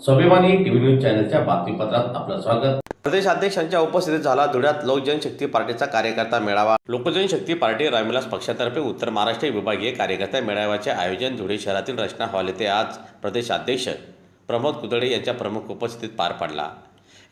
स्वाभिमानी TV news चॅनलच्या बातमीपत्रात आपलं स्वागत. प्रदेशाध्यक्षांच्या उपस्थितीत झाला धुळ्यात लोकजनशक्ती पार्टीचा कार्यकर्ता मेळावा. लोकजनशक्ती पार्टी रामविलास पक्षातर्फे उत्तर महाराष्ट्र विभागीय कार्यकर्ता मेळाव्याचे आयोजन धुळे शहरातील रचना हॉल येथे आज प्रदेशाध्यक्ष प्रमोद कुदळे यांच्या प्रमुख उपस्थितीत पार पडला.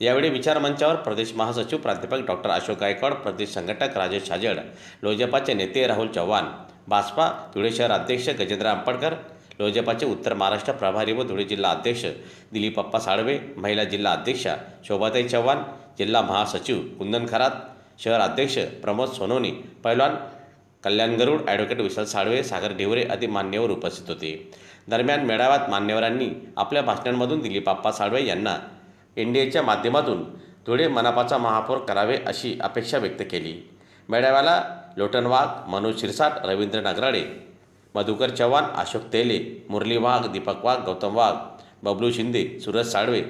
यावेळी विचार मंचावर प्रदेश महासचिव प्राध्यापक डॉक्टर अशोक गायकवाड प्रदेश संघटक राजेश छाजेड लोजपाचे नेते राहुल चव्हाण भाजपा धुळे शहर अध्यक्ष गजेंद्र आंबडकर लोजपाचे उत्तर महाराष्ट्र प्रभारी व धुळे जिल्हा अध्यक्ष दिलीपप्पा साळवे महिला जिल्हा अध्यक्षा शोभाताई चव्हाण जिल्हा महासचिव कुंदन खरात शहर अध्यक्ष प्रमोद सोनोनी पैलवान कल्याण गरुड ॲडव्होकेट विशाल साळवे सागर ढिवरे आदी मान्यवर उपस्थित होते. दरम्यान मेळाव्यात मान्यवरांनी आपल्या भाषणांमधून दिलीपाप्पा साळवे यांना एन डी एच्या माध्यमातून धुळे मनापाचा महापौर करावे अशी अपेक्षा व्यक्त केली. मेळाव्याला लोटन वाघ मनोज शिरसाट रवींद्र नगराडे मधुकर चव्हाण अशोक तेले मुरली वाघ दीपक वाघ गौतम वाघ बबलू शिंदे सूरज साळवे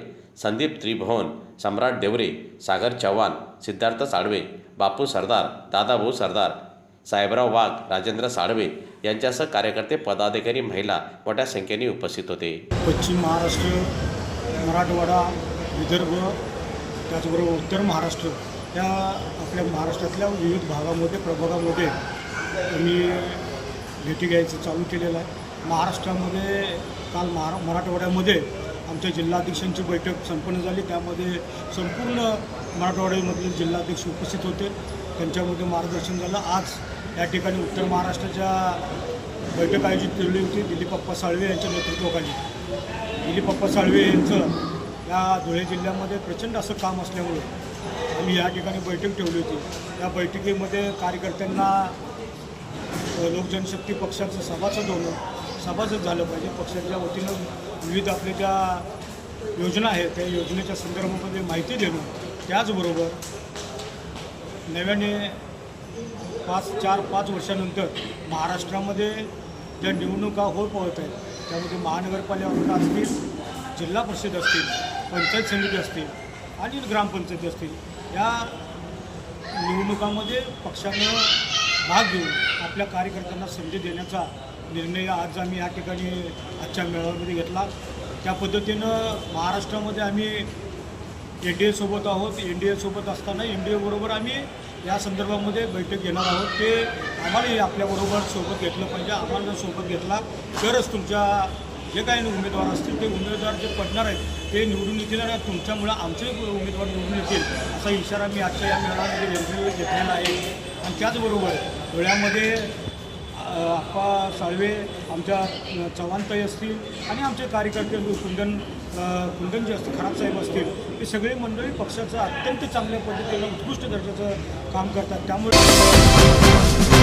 संदीप त्रिभुवन सम्राट देवरे सागर चव्हाण सिद्धार्थ साळवे बापू सरदार दादाभाऊ सरदार साहेबराव वाघ राजेंद्र साळवे यांच्यासह कार्यकर्ते पदाधिकारी महिला मोठ्या संख्येने उपस्थित होते. पश्चिम महाराष्ट्र मराठवाडा विदर्भ त्याचबरोबर उत्तर महाराष्ट्र या आपल्या महाराष्ट्रातल्या विविध भागामध्ये प्रभागामध्ये मी भेटी घ्यायचं चालू केलेलं आहे. महाराष्ट्रामध्ये काल महारा मराठवाड्यामध्ये आमच्या जिल्हाध्यक्षांची बैठक संपन्न झाली. त्यामध्ये संपूर्ण मराठवाड्यामधले जिल्हाध्यक्ष उपस्थित होते. त्यांच्यामध्ये मार्गदर्शन झालं. आज या ठिकाणी उत्तर महाराष्ट्राच्या बैठक आयोजित केली होती. दिलीपप्पा साळवे यांच्या नेतृत्वाखाली. दिलीपप्पा साळवे यांचं या धुळे जिल्ह्यामध्ये प्रचंड असं काम असल्यामुळे आम्ही या ठिकाणी बैठक ठेवली होती. या बैठकीमध्ये कार्यकर्त्यांना लोकजनशक्ती पक्षाचं सभासद होणं सभासद झालं पाहिजे. पक्षाच्या वतीनं विविध आपल्या ज्या योजना आहेत त्या योजनेच्या संदर्भामध्ये माहिती देणं त्याचबरोबर नव्याने पाच चार पाच वर्षानंतर महाराष्ट्रामध्ये ज्या निवडणुका होत पाहत आहेत त्यामध्ये महानगरपालिका असतील जिल्हा परिषद असतील पंचायत समिती असतील आणि ग्रामपंचायती असतील या निवडणुकामध्ये पक्षानं भाग घेऊन आपल्या कार्यकर्त्यांना संधी देण्याचा निर्णय आज आम्ही या ठिकाणी आजच्या मेळाव्यामध्ये घेतला. त्या पद्धतीनं महाराष्ट्रामध्ये आम्ही एन डी एसोबत आहोत. एन डी एसोबत असताना एन डी एबरोबर आम्ही या संदर्भामध्ये बैठक घेणार आहोत. ते आम्हालाही आपल्याबरोबर सोबत घेतलं पाहिजे. आम्हाला जर सोबत घेतला. तरच तुमच्या जे काही उमेदवार असतील ते उमेदवार जे पडणार आहेत ते निवडून येतील आणि तुमच्यामुळं आमचे उमेदवार निवडून येतील असा इशारा मी आजच्या या मेळाव्यामध्ये घेतले- घेतलेला आहे. आणि त्याचबरोबर डोळ्यामध्ये आप्पा साळवे आमच्या चव्हाणताई असतील आणि आमचे कार्यकर्ते कुंदन कुंदन जे असतील खराब साहेब असतील हे सगळे मंडळी पक्षाचं अत्यंत चांगल्या पद्धतीनं उत्कृष्ट दर्जाचं काम करतात. त्यामुळे